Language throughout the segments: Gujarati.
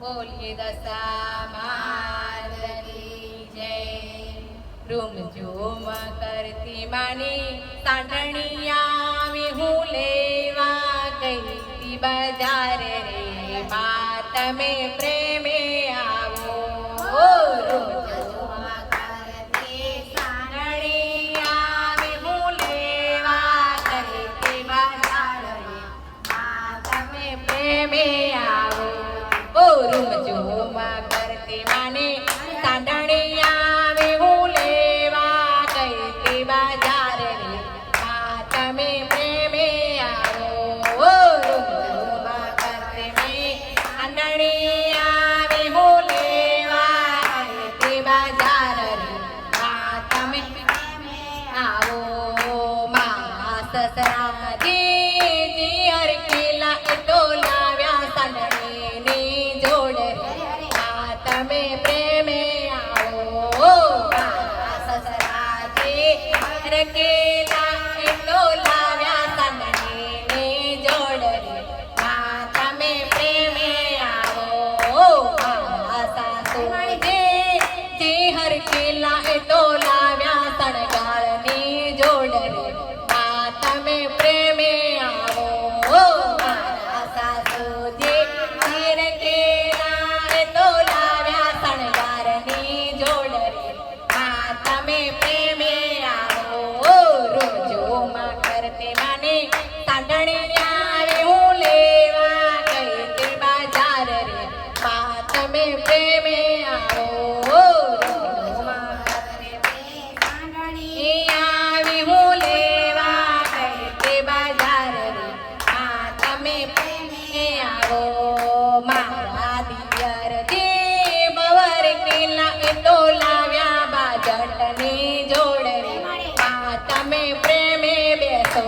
બોલીએ દશા માર્ગની જય રૂમ ઝૂમ કરતી માની સાંઢણી આવી લેવા ગઈ બજાર રે મા તમે પ્રેમ મે આવો માથે મે માંડળી એ આવી મુલેવા કૈ તે બજાર રે આ તમે પમી આવો મા બાધીર દે બવર કે લા તો લાવ્યા બજટ ને જોડ રે આ તમે પ્રેમે બેસો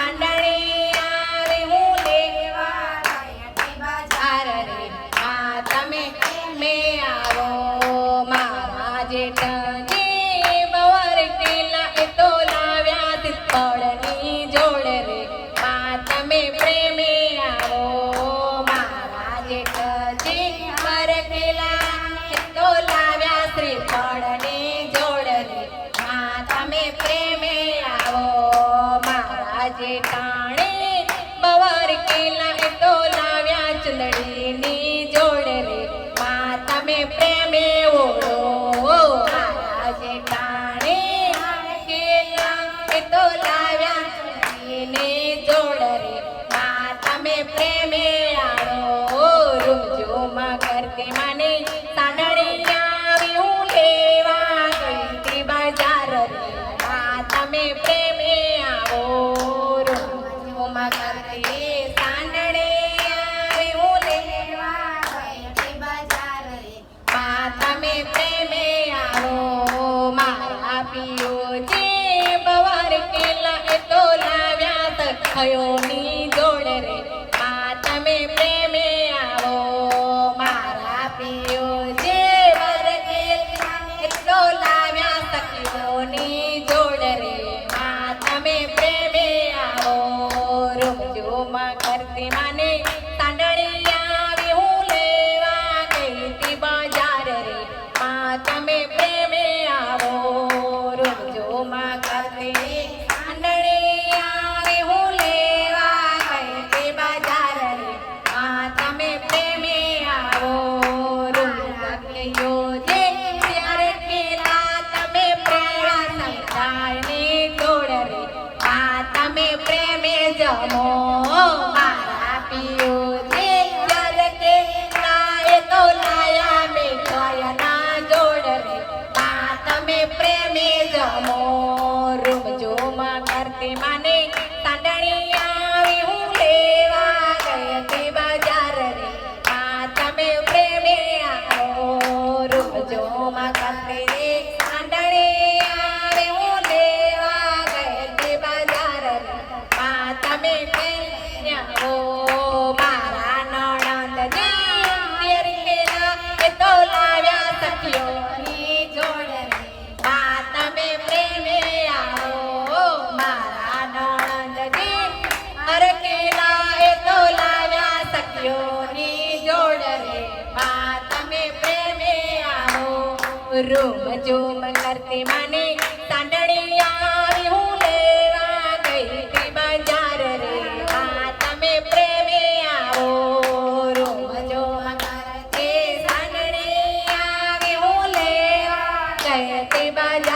આંડળી baby. પાપીઓ જે પવાર કેલા એ તો લાવ્યા તખયોની જોડ રે on. રૂમ ઝૂમ કરતી મને સાંડળી આવી હું લેવા ગઈ તે બજાર રે આ તમે પ્રેમી આવો રૂમ ઝૂમ કરતી સાંડળી આવી હું લેવા ગઈ તે બજાર